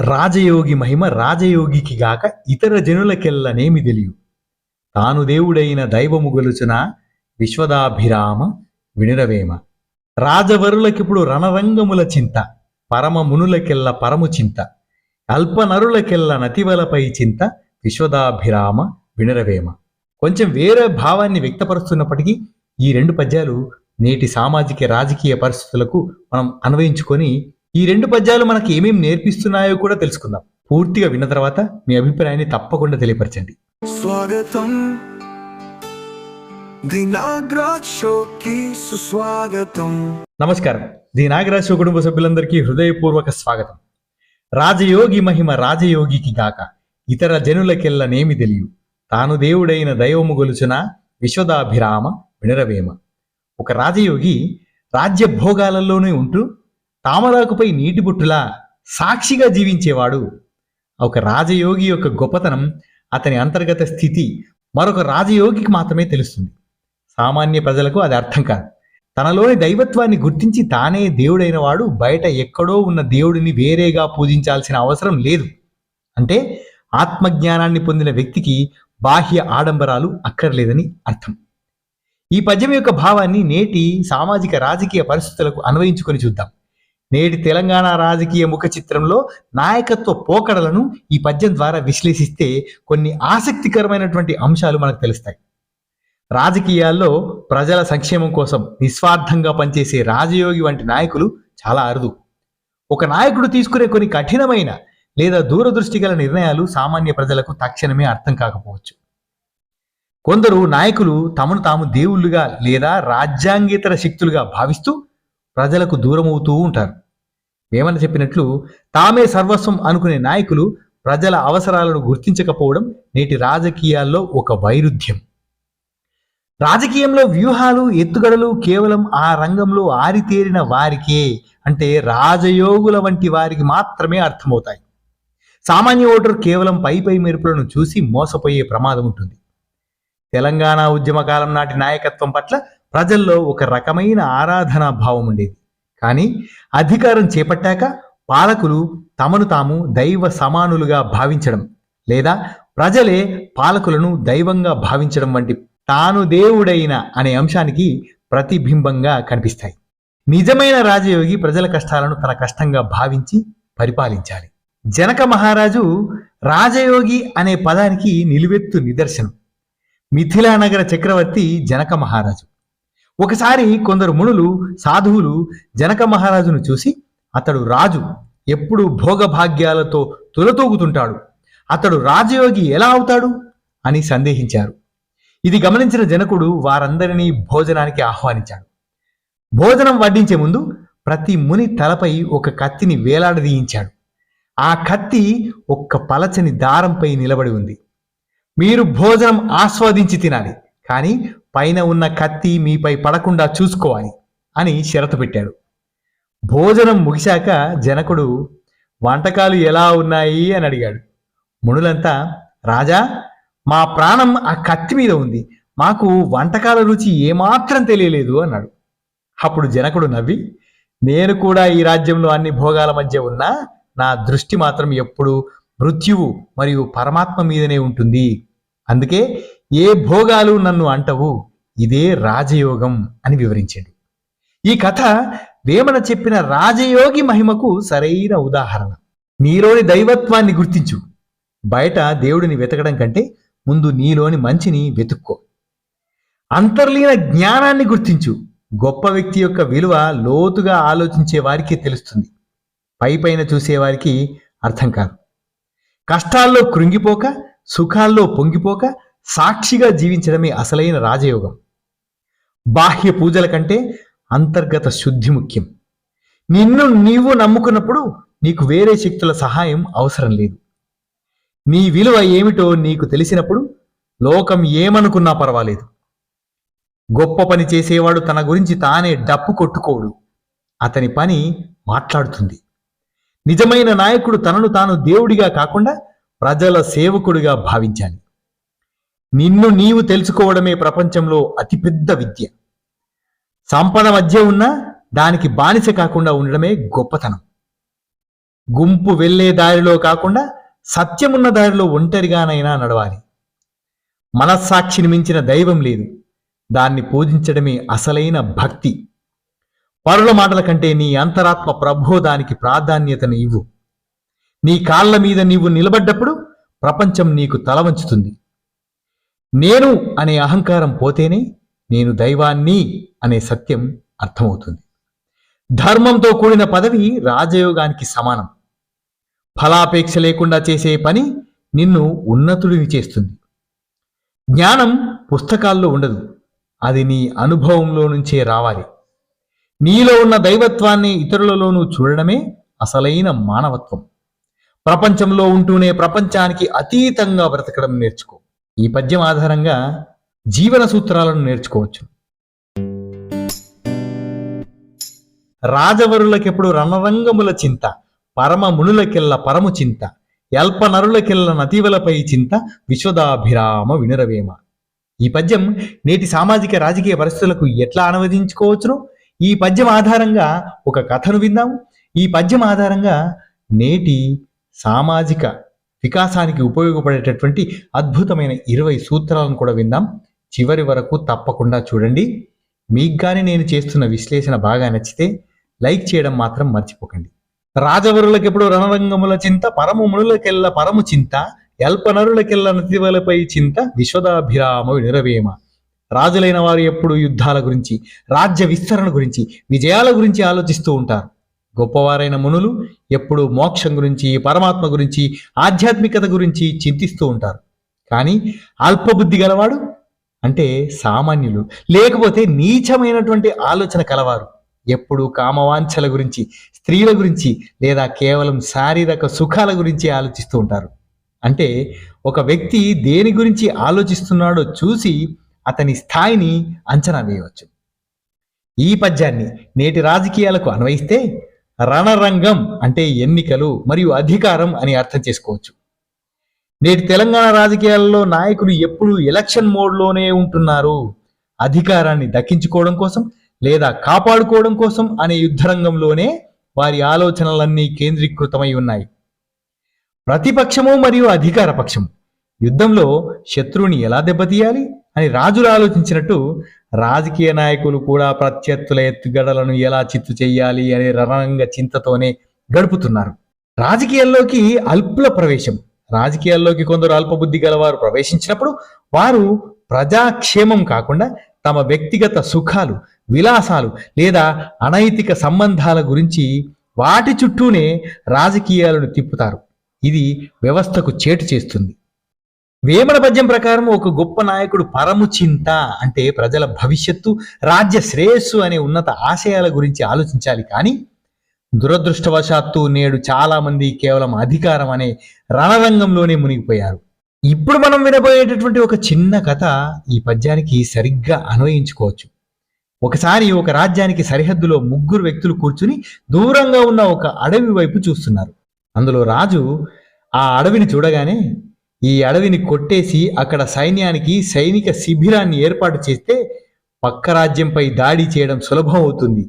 రాజయోగి మహిమ రాజయోగికి గాక ఇతర జనులకెల్లనేమి తెలియు. తాను దేవుడైన దైవము గొలుచున విశ్వదాభిరామ వినురవేమ. రాజవరులకిప్పుడు రణరంగముల చింత పరమ మునులకెల్ల పరము చింత అల్పనరులకెల్ల నతివలపై చింత విశ్వదాభిరామ వినరవేమ. కొంచెం వేరే భావాన్ని వ్యక్తపరుస్తున్నప్పటికీ ఈ రెండు పద్యాలు నేటి సామాజిక రాజకీయ పరిస్థితులకు మనం అన్వయించుకొని ఈ రెండు పద్యాలు మనకి ఏమేం నేర్పిస్తున్నాయో కూడా తెలుసుకుందాం. పూర్తిగా విన్న తర్వాత మీ అభిప్రాయాన్ని తప్పకుండా తెలియపరచండి. స్వాగతం. సుస్వాగతం. నమస్కారం. ది నాగరాజ కుటుంబ సభ్యులందరికీ హృదయపూర్వక స్వాగతం. రాజయోగి మహిమ రాజయోగికి గాక. ఇతర జనులకెల్లనేమి తెలియు. తాను దేవుడైన దైవము గొలుచున విశ్వదాభిరామ వినరవేమ. ఒక రాజయోగి రాజ్య భోగాలలోనే ఉంటూ తామరాకుపై నీటి బుట్టులా సాక్షిగా జీవించేవాడు. ఒక రాజయోగి యొక్క గొప్పతనం అతని అంతర్గత స్థితి మరొక రాజయోగికి మాత్రమే తెలుస్తుంది. సామాన్య ప్రజలకు అది అర్థం కాదు. తనలోని దైవత్వాన్ని గుర్తించి తానే దేవుడైన వాడు బయట ఎక్కడో ఉన్న దేవుడిని వేరేగా పూజించాల్సిన అవసరం లేదు. అంటే ఆత్మజ్ఞానాన్ని పొందిన వ్యక్తికి బాహ్య ఆడంబరాలు అక్కర్లేదని అర్థం. ఈ పద్యం యొక్క భావాన్ని నేటి సామాజిక రాజకీయ పరిస్థితులకు అన్వయించుకొని చూద్దాం. నేటి తెలంగాణ రాజకీయ ముఖ చిత్రంలో నాయకత్వ పోకడలను ఈ పద్యం ద్వారా విశ్లేషిస్తే కొన్ని ఆసక్తికరమైనటువంటి అంశాలు మనకు తెలుస్తాయి. రాజకీయాల్లో ప్రజల సంక్షేమం కోసం నిస్వార్థంగా పనిచేసే రాజయోగి వంటి నాయకులు చాలా అరుదు. ఒక నాయకుడు తీసుకునే కొన్ని కఠినమైన లేదా దూరదృష్టి గల నిర్ణయాలు సామాన్య ప్రజలకు తక్షణమే అర్థం కాకపోవచ్చు. కొందరు నాయకులు తమను తాము దేవుళ్ళుగా లేదా రాజ్యాంగేతర శక్తులుగా భావిస్తూ ప్రజలకు దూరమవుతూ ఉంటారు. వేమన చెప్పినట్లు తామే సర్వస్వం అనుకునే నాయకులు ప్రజల అవసరాలను గుర్తించకపోవడం నేటి రాజకీయాల్లో ఒక వైరుధ్యం. రాజకీయంలో వ్యూహాలు ఎత్తుగడలు కేవలం ఆ రంగంలో ఆరితేరిన వారికే అంటే రాజయోగుల వంటి వారికి మాత్రమే అర్థమవుతాయి. సామాన్య ఓటరు కేవలం పై పై మెరుపులను చూసి మోసపోయే ప్రమాదం ఉంటుంది. తెలంగాణ ఉద్యమ కాలం నాటి నాయకత్వం పట్ల ప్రజల్లో ఒక రకమైన ఆరాధనా భావం ఉండేది. కానీ అధికారం చేపట్టాక పాలకులు తమను తాము దైవ సమానులుగా భావించడం లేదా ప్రజలే పాలకులను దైవంగా భావించడం వంటి తాను దేవుడైన అనే అంశానికి ప్రతిబింబంగా కనిపిస్తాయి. నిజమైన రాజయోగి ప్రజల కష్టాలను తన కష్టంగా భావించి పరిపాలించాలి. జనక మహారాజు రాజయోగి అనే పదానికి నిలువెత్తు నిదర్శనం. మిథిలా నగర చక్రవర్తి జనక మహారాజు. ఒకసారి కొందరు మునులు సాధువులు జనక మహారాజును చూసి అతడు రాజు ఎప్పుడు భోగభాగ్యాలతో తులతూగుతుంటాడు. అతడు రాజయోగి ఎలా అవుతాడు? అని సందేహించారు. ఇది గమనించిన జనకుడు వారందరినీ భోజనానికి ఆహ్వానించాడు. భోజనం వడ్డించే ముందు ప్రతి ముని తలపై ఒక కత్తిని వేలాడదీయించాడు. ఆ కత్తి ఒక్క పలచని దారంపై నిలబడి ఉంది. మీరు భోజనం ఆస్వాదించి తినాలి కానీ పైన ఉన్న కత్తి మీపై పడకుండా చూసుకోవాలి అని షరతు పెట్టాడు. భోజనం ముగిశాక జనకుడు వంటకాలు ఎలా ఉన్నాయి? అని అడిగాడు. మునులంతా రాజా మా ప్రాణం ఆ కత్తి మీద ఉంది. మాకు వంటకాల రుచి ఏమాత్రం తెలియలేదు అన్నాడు. అప్పుడు జనకుడు నవ్వి నేను కూడా ఈ రాజ్యంలో అన్ని భోగాల మధ్య ఉన్నా నా దృష్టి మాత్రం ఎప్పుడు మృత్యువు మరియు పరమాత్మ మీదనే ఉంటుంది. అందుకే ఏ భోగాలు నన్ను అంటవు ఇదే రాజయోగం అని వివరించాడు. ఈ కథ వేమన చెప్పిన రాజయోగి మహిమకు సరైన ఉదాహరణ. నీలోని దైవత్వాన్ని గుర్తించు. బయట దేవుడిని వెతకడం కంటే ముందు నీలోని మంచిని వెతుక్కో. అంతర్లీన జ్ఞానాన్ని గుర్తించు. గొప్ప వ్యక్తి యొక్క విలువ లోతుగా ఆలోచించే వారికి తెలుస్తుంది. పై పైన చూసేవారికి అర్థం కాదు. కష్టాల్లో కృంగిపోక సుఖాల్లో పొంగిపోక సాక్షిగా జీవించడమే అసలైన రాజయోగం. బాహ్య పూజల కంటే అంతర్గత శుద్ధి ముఖ్యం. నిన్ను నీవు నమ్ముకున్నప్పుడు నీకు వేరే శక్తుల సహాయం అవసరం లేదు. నీ విలువ ఏమిటో నీకు తెలిసినప్పుడు లోకం ఏమనుకున్నా పర్వాలేదు. గొప్ప పని చేసేవాడు తన గురించి తానే డప్పు కొట్టుకోడు. అతని పని మాట్లాడుతుంది. నిజమైన నాయకుడు తనను తాను దేవుడిగా కాకుండా ప్రజల సేవకుడిగా భావించాలి. నిన్ను నీవు తెలుసుకోవడమే ప్రపంచంలో అతిపెద్ద విద్య. సంపద మధ్య ఉన్న దానికి బానిస కాకుండా ఉండడమే గొప్పతనం. గుంపు వెళ్ళే దారిలో కాకుండా సత్యమున్న దారిలో ఒంటరిగానైనా నడవాలి. మనస్సాక్షిని మించిన దైవం లేదు. దాన్ని పూజించడమే అసలైన భక్తి. పరుల మాటల కంటే నీ అంతరాత్మ ప్రబోధానికి ప్రాధాన్యతను ఇవ్వు. నీ కాళ్ళ మీద నీవు నిలబడ్డప్పుడు ప్రపంచం నీకు తల వంచుతుంది నేను అనే అహంకారం పోతేనే నేను దైవాన్ని అనే సత్యం అర్థమవుతుంది. ధర్మంతో కూడిన పదవి రాజయోగానికి సమానం. ఫలాపేక్ష లేకుండా చేసే పని నిన్ను ఉన్నతుడిని చేస్తుంది. జ్ఞానం పుస్తకాల్లో ఉండదు. అది నీ అనుభవంలో నుంచే రావాలి. నీలో ఉన్న దైవత్వాన్ని ఇతరులలోనూ చూడడమే అసలైన మానవత్వం. ప్రపంచంలో ఉంటూనే ప్రపంచానికి అతీతంగా బ్రతకడం నేర్చుకో. ఈ పద్యం ఆధారంగా జీవన సూత్రాలను నేర్చుకోవచ్చు. రాజవరులకెప్పుడు రణరంగముల చింత పరమ మునులకెల్ల పరము చింత ఎల్ప నరులకెల్ల నతివలపై చింత విశ్వదాభిరామ వినురవేమ. ఈ పద్యం నేటి సామాజిక రాజకీయ పరిస్థితులకు ఎట్లా అనువదించుకోవచ్చును? ఈ పద్యం ఆధారంగా ఒక కథను విందాం ఈ పద్యం ఆధారంగా నేటి సామాజిక వికాసానికి ఉపయోగపడేటటువంటి అద్భుతమైన ఇరవై సూత్రాలను కూడా విందాం. చివరి వరకు తప్పకుండా చూడండి. మీకు కానీ నేను చేస్తున్న విశ్లేషణ బాగా నచ్చితే లైక్ చేయడం మాత్రం మర్చిపోకండి. రాజవరులకెప్పుడు రణరంగముల చింత పరము మునులకెల్ల పరము చింత ఎల్పనరులకెల్ల నతివలపై చింత విశ్వదాభిరామ నిరవేమ. రాజులైన వారు ఎప్పుడు యుద్ధాల గురించి రాజ్య విస్తరణ గురించి విజయాల గురించి ఆలోచిస్తూ ఉంటారు. గొప్పవారైన మునులు ఎప్పుడు మోక్షం గురించి పరమాత్మ గురించి ఆధ్యాత్మికత గురించి చింతిస్తూ ఉంటారు. కానీ అల్పబుద్ధి గలవాడు అంటే సామాన్యులు లేకపోతే నీచమైనటువంటి ఆలోచన కలవారు. ఎప్పుడు కామవాంఛల గురించి స్త్రీల గురించి లేదా కేవలం శారీరక సుఖాల గురించి ఆలోచిస్తూ ఉంటారు. అంటే ఒక వ్యక్తి దేని గురించి ఆలోచిస్తున్నాడో చూసి అతని స్థాయిని అంచనా వేయవచ్చు. ఈ పద్యాన్ని నేటి రాజకీయాలకు అన్వయిస్తే రణరంగం అంటే ఎన్నికలు మరియు అధికారం అని అర్థం చేసుకోవచ్చు. నేటి తెలంగాణ రాజకీయాల్లో నాయకులు ఎప్పుడు ఎలక్షన్ మోడ్లోనే ఉంటున్నారు. అధికారాన్ని దక్కించుకోవడం కోసం లేదా కాపాడుకోవడం కోసం అనే యుద్ధరంగంలోనే వారి ఆలోచనలన్నీ కేంద్రీకృతమై ఉన్నాయి. ప్రతిపక్షము మరియు అధికార పక్షము యుద్ధంలో శత్రువుని ఎలా దెబ్బతీయాలి అని రాజులు ఆలోచించినట్టు రాజకీయ నాయకులు కూడా ప్రత్యర్థుల ఎత్తుగడలను ఎలా చిత్తు చేయాలి అనే రణరంగ చింతతోనే గడుపుతున్నారు. రాజకీయాల్లోకి అల్పుల ప్రవేశం. రాజకీయాల్లోకి కొందరు అల్పబుద్ధి గలవారు ప్రవేశించినప్పుడు వారు ప్రజాక్షేమం కాకుండా తమ వ్యక్తిగత సుఖాలు విలాసాలు లేదా అనైతిక సంబంధాల గురించి వాటి చుట్టూనే రాజకీయాలను తిప్పుతారు. ఇది వ్యవస్థకు చేటు చేస్తుంది. వేమన పద్యం ప్రకారం ఒక గొప్ప నాయకుడు పరము చింత అంటే ప్రజల భవిష్యత్తు రాజ్య శ్రేయస్సు అనే ఉన్నత ఆశయాల గురించి ఆలోచించాలి. కానీ దురదృష్టవశాత్తు నేడు చాలా మంది కేవలం అధికారం అనే రణరంగంలోనే మునిగిపోయారు. ఇప్పుడు మనం వినబోయేటటువంటి ఒక చిన్న కథ ఈ పద్యానికి సరిగ్గా అన్వయించుకోవచ్చు. ఒకసారి ఒక రాజ్యానికి సరిహద్దులో ముగ్గురు వ్యక్తులు కూర్చుని దూరంగా ఉన్న ఒక అడవి వైపు చూస్తున్నారు. అందులో రాజు ఆ అడవిని చూడగానే ఈ అడవిని కొట్టేసి అక్కడ సైన్యానికి సైనిక శిబిరాన్ని ఏర్పాటు చేస్తే పక్క రాజ్యంపై దాడి చేయడం సులభం అవుతుంది.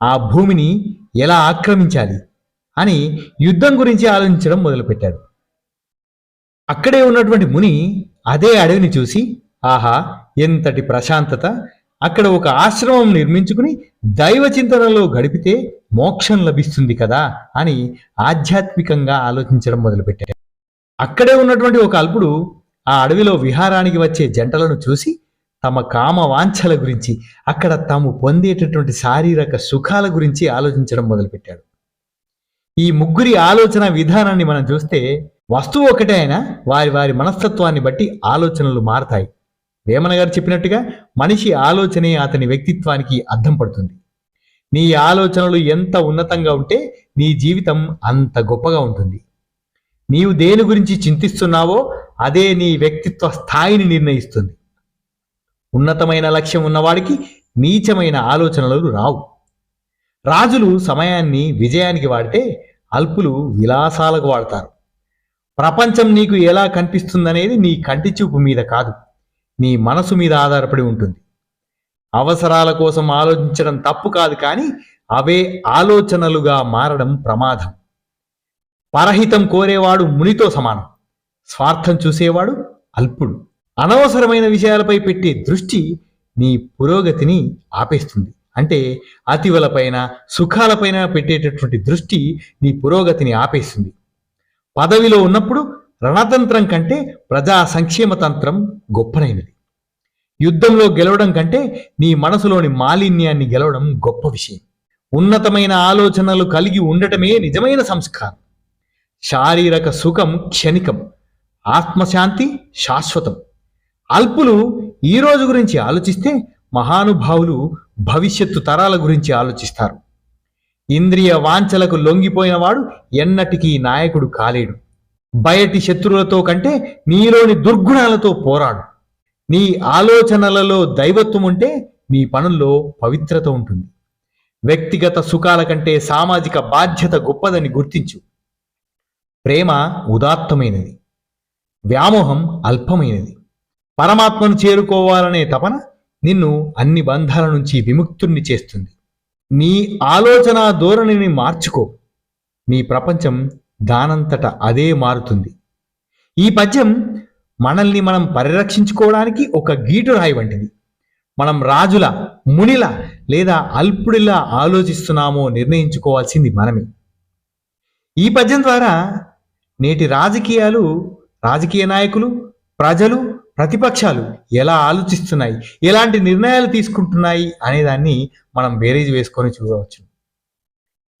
ఆ భూమిని ఎలా ఆక్రమించాలి అని యుద్ధం గురించి ఆలోచించడం మొదలుపెట్టాడు. అక్కడే ఉన్నటువంటి ముని అదే అడవిని చూసి ఆహా ఎంతటి ప్రశాంతత! అక్కడ ఒక ఆశ్రమం నిర్మించుకుని దైవ చింతనలో గడిపితే మోక్షం లభిస్తుంది కదా! అని ఆధ్యాత్మికంగా ఆలోచించడం మొదలుపెట్టాడు. అక్కడే ఉన్నటువంటి ఒక అల్పుడు ఆ అడవిలో విహారానికి వచ్చే జంటలను చూసి తమ కామ వాంఛల గురించి అక్కడ తాము పొందేటటువంటి శారీరక సుఖాల గురించి ఆలోచించడం మొదలుపెట్టాడు. ఈ ముగ్గురి ఆలోచన విధానాన్ని మనం చూస్తే వస్తువు ఒకటే అయినా వారి వారి మనస్తత్వాన్ని బట్టి ఆలోచనలు మారతాయి. వేమన గారు చెప్పినట్టుగా మనిషి ఆలోచనే అతని వ్యక్తిత్వానికి అర్థం పడుతుంది. నీ ఆలోచనలు ఎంత ఉన్నతంగా ఉంటే నీ జీవితం అంత గొప్పగా ఉంటుంది. నీవు దేని గురించి చింతిస్తున్నావో అదే నీ వ్యక్తిత్వ స్థాయిని నిర్ణయిస్తుంది. ఉన్నతమైన లక్ష్యం ఉన్నవాడికి నీచమైన ఆలోచనలు రావు. రాజులు సమయాన్ని విజయానికి వాడితే అల్పులు విలాసాలకు వాడతారు. ప్రపంచం నీకు ఎలా కనిపిస్తుందనేది నీ కంటి చూపు మీద కాదు నీ మనసు మీద ఆధారపడి ఉంటుంది. అవసరాల కోసం ఆలోచించడం తప్పు కాదు కానీ అవే ఆలోచనలుగా మారడం ప్రమాదం. పరహితం కోరేవాడు మునితో సమానం. స్వార్థం చూసేవాడు అల్పుడు. అనవసరమైన విషయాలపై పెట్టే దృష్టి నీ పురోగతిని ఆపేస్తుంది. అంటే అతివలపైన సుఖాలపైన పెట్టేటటువంటి దృష్టి నీ పురోగతిని ఆపేస్తుంది. పదవిలో ఉన్నప్పుడు రణతంత్రం కంటే ప్రజా సంక్షేమ తంత్రం గొప్పనైనది. యుద్ధంలో గెలవడం కంటే నీ మనసులోని మాలిన్యాన్ని గెలవడం గొప్ప విషయం. ఉన్నతమైన ఆలోచనలు కలిగి ఉండటమే నిజమైన సంస్కారం. శారీరక సుఖం క్షణికం ఆత్మశాంతి శాశ్వతం. అల్పులు ఈ రోజు గురించి ఆలోచిస్తే మహానుభావులు భవిష్యత్తు తరాల గురించి ఆలోచిస్తారు. ఇంద్రియ వాంఛలకు లొంగిపోయినవాడు ఎన్నటికీ నాయకుడు కాలేడు. బయటి శత్రువులతో కంటే నీలోని దుర్గుణాలతో పోరాడు. నీ ఆలోచనలలో దైవత్వం ఉంటే నీ పనుల్లో పవిత్రత ఉంటుంది. వ్యక్తిగత సుఖాల కంటే సామాజిక బాధ్యత గొప్పదని గుర్తించు. ప్రేమ ఉదాత్తమైనది. వ్యామోహం అల్పమైనది. పరమాత్మను చేరుకోవాలనే తపన నిన్ను అన్ని బంధాల నుంచి విముక్తుణ్ణి చేస్తుంది. నీ ఆలోచన ధోరణిని మార్చుకో. నీ ప్రపంచం దానంతట అదే మారుతుంది. ఈ పద్యం మనల్ని మనం పరిరక్షించుకోవడానికి ఒక గీటు రాయి వంటిది. మనం రాజుల మునిల లేదా అల్పుడిలా ఆలోచిస్తున్నామో నిర్ణయించుకోవాల్సింది మనమే. ఈ పద్యం ద్వారా నేటి రాజకీయాలు రాజకీయ నాయకులు ప్రజలు ప్రతిపక్షాలు ఎలా ఆలోచిస్తున్నాయి ఎలాంటి నిర్ణయాలు తీసుకుంటున్నాయి అనేదాన్ని మనం బేరేజ్ వేసుకొని చూడవచ్చు.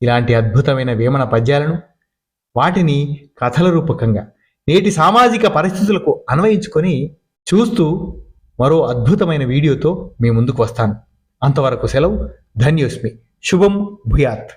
ఇలాంటి అద్భుతమైన వేమన పద్యాలను వాటిని కథల రూపకంగా నేటి సామాజిక పరిస్థితులకు అన్వయించుకొని చూస్తూ మరో అద్భుతమైన వీడియోతో మీ ముందుకు వస్తాను. అంతవరకు సెలవు ధన్యోస్మి. శుభం భూయాత్.